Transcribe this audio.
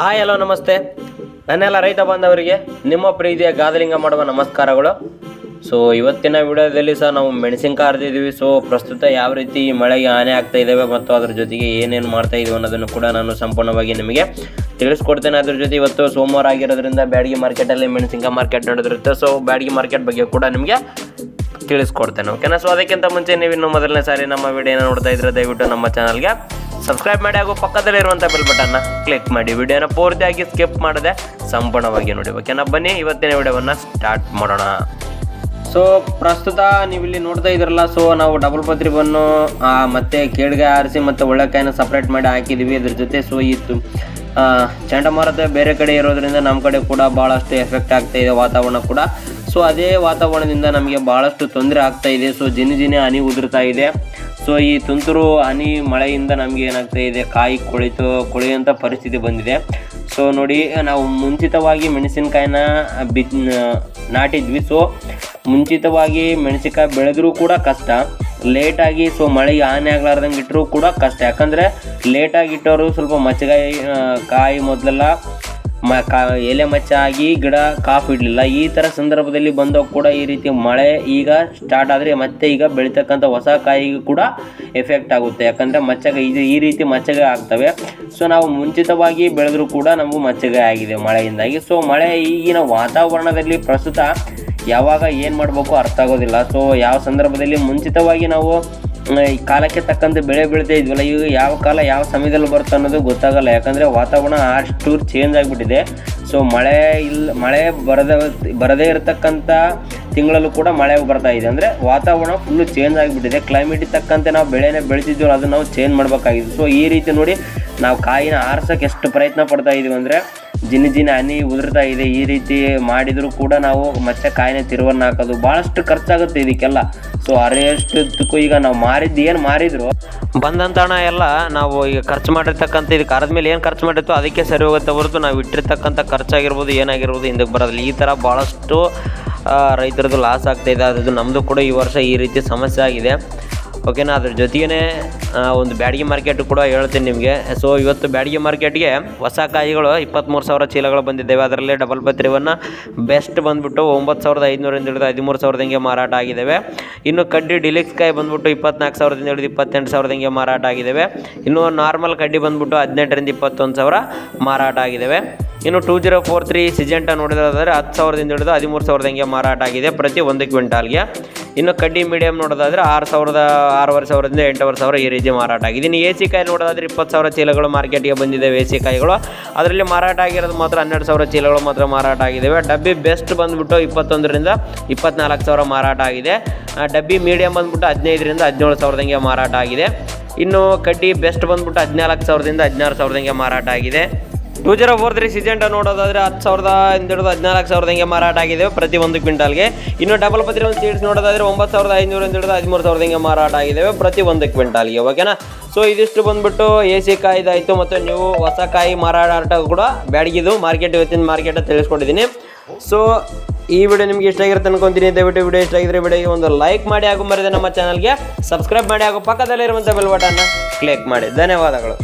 Hi, hello, ನಮಸ್ತೆ. ನನ್ನೆಲ್ಲ ರೈತ ಬಾಂಧವರಿಗೆ, ನಿಮ್ಮ ಪ್ರೀತಿಯ ಗಾದಲಿಂಗ ಮಾಡುವ ನಮಸ್ಕಾರಗಳು. ಸೊ ಇವತ್ತಿನ ವಿಡಿಯೋದಲ್ಲಿ ಸಹ ನಾವು ಮೆಣಸಿನ್ಕಾಯಿ ಹರಿದಿದ್ದೀವಿ. ಸೊ ಪ್ರಸ್ತುತ ಯಾವ ರೀತಿ ಮಳೆಗೆ ಹಾನಿ ಆಗ್ತಾ ಇದ್ದಾವೆ ಮತ್ತು ಅದ್ರ ಜೊತೆಗೆ ಏನೇನು ಮಾಡ್ತಾ ಇದೀವಿ ಅನ್ನೋದನ್ನು ಕೂಡ ನಾನು ಸಂಪೂರ್ಣವಾಗಿ ನಿಮಗೆ ತಿಳಿಸ್ಕೊಡ್ತೇನೆ. ಅದ್ರ ಜೊತೆ ಇವತ್ತು ಸೋಮವಾರ ಆಗಿರೋದ್ರಿಂದ ಬ್ಯಾಡಗಿ ಮಾರ್ಕೆಟಲ್ಲಿ ಮೆಣಸಿನ್ಕಾಯಿ ಮಾರ್ಕೆಟ್ ನಡೆದಿರುತ್ತೆ. ಸೊ ಬ್ಯಾಡಗಿ ಮಾರ್ಕೆಟ್ ಬಗ್ಗೆ ಕೂಡ ನಿಮಗೆ ತಿಳಿಸ್ಕೊಡ್ತೇನೆ. ಓಕೆನಾ ಸೊ ಅದಕ್ಕಿಂತ ಮುಂಚೆ ನೀವು ಇನ್ನು ಮೊದಲನೇ ಸಾರಿ ನಮ್ಮ ವಿಡಿಯೋನ ನೋಡ್ತಾ ಇದ್ರೆ ದಯವಿಟ್ಟು ನಮ್ಮ ಚಾನಲ್ಗೆ ಸಬ್ಸ್ಕ್ರೈಬ್ ಮಾಡಿ ಹಾಗೂ ಪಕ್ಕದಲ್ಲಿರುವಂಥ ಬೆಲ್ ಬಟನ್ನ ಕ್ಲಿಕ್ ಮಾಡಿ. ವಿಡಿಯೋನ ಪೂರ್ತಿಯಾಗಿ ಸ್ಕಿಪ್ ಮಾಡದೆ ಸಂಪೂರ್ಣವಾಗಿ ನೋಡಿ. ಓಕೆನಾ ಬನ್ನಿ, ಇವತ್ತಿನ ವಿಡಿಯೋವನ್ನು ಸ್ಟಾರ್ಟ್ ಮಾಡೋಣ. ಸೊ ಪ್ರಸ್ತುತ ನೀವು ಇಲ್ಲಿ ನೋಡ್ತಾ ಇದ್ರಲ್ಲ ಸೊ ನಾವು ಡಬಲ್ ಪತ್ರಿ ಬನ್ನು ಮತ್ತೆ ಕೇಳ್ಗೆ ಆರಿಸಿ ಮತ್ತು ಒಳ್ಳೆಕಾಯಿನ ಸಪ್ರೇಟ್ ಮಾಡಿ ಹಾಕಿದ್ದೀವಿ ಅದ್ರ ಜೊತೆ ಸೊ ಇತ್ತು ಚಂಡಮಾರುತ ಬೇರೆ ಕಡೆ ಇರೋದ್ರಿಂದ ನಮ್ಮ ಕಡೆ ಕೂಡ ಭಾಳಷ್ಟು ಎಫೆಕ್ಟ್ ಆಗ್ತಾ ಇದೆ ವಾತಾವರಣ ಕೂಡ. ಸೊ ಅದೇ ವಾತಾವರಣದಿಂದ ನಮಗೆ ಭಾಳಷ್ಟು ತೊಂದರೆ ಆಗ್ತಾ ಇದೆ. ಸೊ ಜಿನಿ ಜಿನಿ ಹನಿ ಉದುರ್ತಾ ಇದೆ. ಸೊ ಈ ತುಂತುರು ಹನಿ ಮಳೆಯಿಂದ ನಮಗೆ ಏನಾಗ್ತಾ ಇದೆ, ಕಾಯಿ ಕೊಳಿತು ಕೊಳೆಯುವಂಥ ಪರಿಸ್ಥಿತಿ ಬಂದಿದೆ. ಸೊ ನೋಡಿ, ನಾವು ಮುಂಚಿತವಾಗಿ ಮೆಣಸಿನಕಾಯಿನ ಬಿ ನಾಟಿದ್ವಿ. ಸೊ ಮುಂಚಿತವಾಗಿ ಮೆಣಸಿನಕಾಯಿ ಬೆಳೆದ್ರೂ ಕೂಡ ಕಷ್ಟ. ಲೇಟಾಗಿ ಸೊ ಮಳೆಗೆ ಹಾನಿ ಆಗ್ಲಾರ್ದಂಗೆ ಇಟ್ಟರೂ ಕೂಡ ಕಷ್ಟ. ಯಾಕಂದರೆ ಲೇಟಾಗಿ ಇಟ್ಟವರು ಸ್ವಲ್ಪ ಮಚ್ಚಗಾಯಿ ಕಾಯಿ ಮೊದಲೆಲ್ಲ ಮ ಕಾ ಎಲೆ ಮಚ್ಚಾಗಿ ಗಿಡ ಕಾಫ್ ಇಡಲಿಲ್ಲ. ಈ ಥರ ಸಂದರ್ಭದಲ್ಲಿ ಬಂದಾಗ ಕೂಡ ಈ ರೀತಿ ಮಳೆ ಈಗ ಸ್ಟಾರ್ಟ್ ಆದರೆ ಮತ್ತೆ ಈಗ ಬೆಳೀತಕ್ಕಂಥ ಹೊಸ ಕಾಯಿಗೆ ಕೂಡ ಎಫೆಕ್ಟ್ ಆಗುತ್ತೆ. ಯಾಕಂದರೆ ಮಚ್ಚಗೆ ಇದು ಈ ರೀತಿ ಮಚ್ಚಗೆ ಆಗ್ತವೆ. ಸೊ ನಾವು ಮುಂಚಿತವಾಗಿ ಬೆಳೆದರೂ ಕೂಡ ನಮಗೂ ಮಚ್ಚಗೆ ಆಗಿದೆ ಮಳೆಯಿಂದಾಗಿ. ಸೊ ಮಳೆ ಈಗಿನ ವಾತಾವರಣದಲ್ಲಿ ಪ್ರಸ್ತುತ ಯಾವಾಗ ಏನು ಮಾಡಬೇಕು ಅರ್ಥ ಆಗೋದಿಲ್ಲ. ಸೊ ಯಾವ ಸಂದರ್ಭದಲ್ಲಿ ಮುಂಚಿತವಾಗಿ ನಾವು ಈ ಕಾಲಕ್ಕೆ ತಕ್ಕಂತೆ ಬೆಳೆ ಬೆಳೀತಾ ಇದ್ವಲ್ಲ, ಈಗ ಯಾವ ಕಾಲ ಯಾವ ಸಮಯದಲ್ಲಿ ಬರುತ್ತೆ ಅನ್ನೋದು ಗೊತ್ತಾಗಲ್ಲ. ಯಾಕಂದರೆ ವಾತಾವರಣ ಅಷ್ಟು ಚೇಂಜ್ ಆಗಿಬಿಟ್ಟಿದೆ. ಸೊ ಮಳೆ ಇಲ್ಲ, ಮಳೆ ಬರದ, ಬರದೇ ಇರತಕ್ಕಂಥ ತಿಂಗಳಲ್ಲೂ ಕೂಡ ಮಳೆ ಬರ್ತಾ ಇದೆ. ಅಂದರೆ ವಾತಾವರಣ ಫುಲ್ಲು ಚೇಂಜ್ ಆಗಿಬಿಟ್ಟಿದೆ. ಕ್ಲೈಮೇಟಿಗೆ ತಕ್ಕಂತೆ ನಾವು ಬೆಳೆನೇ ಬೆಳಿತಿದ್ವಲ್ಲ, ಅದನ್ನು ನಾವು ಚೇಂಜ್ ಮಾಡಬೇಕಾಗಿದೆ. ಸೊ ಈ ರೀತಿ ನೋಡಿ ನಾವು ಕಾಯಿನ ಆರಿಸೋಕೆ ಎಷ್ಟು ಪ್ರಯತ್ನ ಪಡ್ತಾ ಇದೀವಿ ಅಂದರೆ ಜಿನಿ ದಿನ ಹನಿ ಉದುರ್ತಾ ಇದೆ, ಈ ರೀತಿ ಮಾಡಿದರೂ ಕೂಡ ನಾವು ಮತ್ತೆ ಕಾಯಿನ ತಿರುವನ್ನ ಹಾಕೋದು ಭಾಳಷ್ಟು ಖರ್ಚಾಗುತ್ತೆ ಇದಕ್ಕೆಲ್ಲ. ಸೊ ಅರೆಷ್ಟಕ್ಕೂ ಈಗ ನಾವು ಮಾರಿದ್ದು ಏನು ಮಾರಿದ್ರು? ಬಂದಂತ ಹಣ ಎಲ್ಲ ನಾವು ಈಗ ಖರ್ಚು ಮಾಡಿರ್ತಕ್ಕಂಥ ಇದಕ್ಕೆ ಅರದ ಮೇಲೆ ಏನು ಖರ್ಚು ಮಾಡಿರ್ತೋ ಅದಕ್ಕೆ ಸರಿ ಹೋಗುತ್ತೆ ಹೊರತು ನಾವು ಇಟ್ಟಿರ್ತಕ್ಕಂಥ ಖರ್ಚಾಗಿರ್ಬೋದು, ಏನಾಗಿರ್ಬೋದು, ಹಿಂದಕ್ಕೆ ಬರೋದಿಲ್ಲ ಈ ಥರ ಭಾಳಷ್ಟು ರೈತರದ್ದು ಲಾಸ್ ಆಗ್ತಾಯಿದೆ ಅದು ನಮ್ಮದು ಕೂಡ ಈ ವರ್ಷ ಈ ರೀತಿ ಸಮಸ್ಯೆ ಆಗಿದೆ. ಓಕೆನಾ ಅದ್ರ ಜೊತೆಗೇ ಒಂದು ಬ್ಯಾಡಗಿ ಮಾರ್ಕೆಟ್ ಕೂಡ ಹೇಳ್ತೀನಿ ನಿಮಗೆ. ಸೊ ಇವತ್ತು ಬ್ಯಾಡಗಿ ಮಾರ್ಕೆಟ್ಗೆ ಹೊಸ ಕಾಯಿಗಳು ಇಪ್ಪತ್ತ್ಮೂರು ಸಾವಿರ ಚೀಲಗಳು ಬಂದಿದ್ದೇವೆ. ಅದರಲ್ಲಿ ಡಬಲ್ ಪತ್ರಿವನ್ನು ಬೆಸ್ಟ್ ಬಂದುಬಿಟ್ಟು ಒಂಬತ್ತು ಸಾವಿರದ ಐದುನೂರಿಂದ ಹಿಡಿದು ಹದಿಮೂರು ಸಾವಿರದಂಗೆ ಮಾರಾಟ ಆಗಿದ್ದಾವೆ. ಇನ್ನು ಕಡ್ಡಿ ಡಿಲಿಕ್ಸ್ ಕಾಯಿ ಬಂದುಬಿಟ್ಟು ಇಪ್ಪತ್ನಾಲ್ಕು ಸಾವಿರದಿಂದ ಹಿಡಿದು ಇಪ್ಪತ್ತೆಂಟು ಸಾವಿರದಂಗೆ ಮಾರಾಟ ಆಗಿದ್ದಾವೆ. ಇನ್ನು ನಾರ್ಮಲ್ ಕಡ್ಡಿ ಬಂದುಬಿಟ್ಟು ಹದಿನೆಂಟರಿಂದ ಇಪ್ಪತ್ತೊಂದು ಸಾವಿರ ಮಾರಾಟ ಆಗಿದ್ದಾವೆ. ಇನ್ನು two zero four three Syngenta ನೋಡೋದಾದರೆ ಹತ್ತು ಸಾವಿರದಿಂದ ಹಿಡಿದು ಹದಿಮೂರು ಸಾವಿರದ ಹಂಗೆ ಮಾರಾಟ ಆಗಿದೆ ಪ್ರತಿ ಒಂದು ಕ್ವಿಂಟಾಲ್ಗೆ. ಇನ್ನು ಕಡ್ಡಿ ಮೀಡಿಯಮ್ ನೋಡೋದಾದರೆ ಆರು ಸಾವಿರದ, ಆರೂವರೆ ಸಾವಿರದಿಂದ ಎಂಟೂವರೆ ಸಾವಿರ ಈ ರೀತಿ ಮಾರಾಟ ಆಗಿದೆ. ಇನ್ನು ಎ ಸಿ ಕಾಯಿ ನೋಡೋದಾದ್ರೆ ಇಪ್ಪತ್ತು ಸಾವಿರ ಚೀಲಗಳು ಮಾರ್ಕೆಟ್ಗೆ ಬಂದಿದ್ದಾವೆ ಎ ಸಿ ಕಾಯಿಗಳು. ಅದರಲ್ಲಿ ಮಾರಾಟ ಆಗಿರೋದು ಮಾತ್ರ ಹನ್ನೆರಡು ಸಾವಿರ ಚೀಲಗಳು ಮಾತ್ರ ಮಾರಾಟ ಆಗಿದ್ದಾವೆ ಡಬ್ಬಿ ಬೆಸ್ಟ್ ಬಂದುಬಿಟ್ಟು ಇಪ್ಪತ್ತೊಂದರಿಂದ ಇಪ್ಪತ್ನಾಲ್ಕು ಸಾವಿರ ಮಾರಾಟ ಆಗಿದೆ. ಡಬ್ಬಿ ಮೀಡಿಯಮ್ ಬಂದುಬಿಟ್ಟು ಹದಿನೈದರಿಂದ ಹದಿನೇಳು ಸಾವಿರದಂಗೆ ಮಾರಾಟ ಆಗಿದೆ. ಇನ್ನು ಕಡ್ಡಿ ಬೆಸ್ಟ್ ಬಂದುಬಿಟ್ಟು ಹದಿನಾಲ್ಕು ಸಾವಿರದಿಂದ ಹದಿನಾರು ಸಾವಿರದಂಗೆ ಮಾರಾಟ ಆಗಿದೆ. Two zero four three Syngenta ನೋಡೋದಾದ್ರೆ ಹತ್ತು ಸಾವಿರದ ಹಿಡಿದು ಹದಿನಾಲ್ಕು ಸಾವಿರದ ಹಿಂಗೆ ಮಾರಾಟ ಆಗಿದೆ ಪ್ರತಿ ಒಂದು ಕ್ವಿಂಟಾಲ್ಗೆ. ಇನ್ನು ಡಬಲ್ ಪತ್ರಿ ಒಂದು ಸೀಡ್ಸ್ ನೋಡೋದಾದ್ರೆ ಒಂಬತ್ತು ಸಾವಿರದ ಐನೂರು ಹಿಡಿದು ಹದಿಮೂರು ಸಾವಿರದ ಹಿಂಗೆ ಮಾರಾಟ ಆಗಿದ್ದಾವೆ ಪ್ರತಿ ಒಂದು ಕ್ವಿಂಟಾಲ್ಗೆ ಓಕೆನಾ ಸೊ ಇದಿಷ್ಟು ಬಂದ್ಬಿಟ್ಟು ಎ ಸಿ ಕಾಯ್ದಾಯಿತು ಮತ್ತು ನೀವು ಹೊಸ ಕಾಯಿ ಮಾರಾಟ ಕೂಡ ಬ್ಯಾಡಗಿದು ಮಾರ್ಕೆಟ್ ಇವತ್ತಿನ ಮಾರ್ಕೆಟ್ ತಿಳಿಸ್ಕೊಂಡಿದ್ದೀನಿ. ಸೊ ಈ ವಿಡಿಯೋ ನಿಮ್ಗೆ ಇಷ್ಟ ಆಗಿರುತ್ತೆ ಅನ್ಕೊಂತೀನಿ ದಯವಿಟ್ಟು ವಿಡಿಯೋ ಇಷ್ಟ ಆಗಿದ್ರೆ ವಿಡಿಯೋಗೆ ಒಂದು ಲೈಕ್ ಮಾಡಿ ಹಾಗೂ ಮರಿದೆ ನಮ್ಮ ಚಾನಲ್ಗೆ ಸಬ್ಸ್ಕ್ರೈಬ್ ಮಾಡಿ ಹಾಗೂ ಪಕ್ಕದಲ್ಲಿರುವಂಥ ಬೆಲ್ ಬಟನ್ನ ಕ್ಲಿಕ್ ಮಾಡಿ. ಧನ್ಯವಾದಗಳು.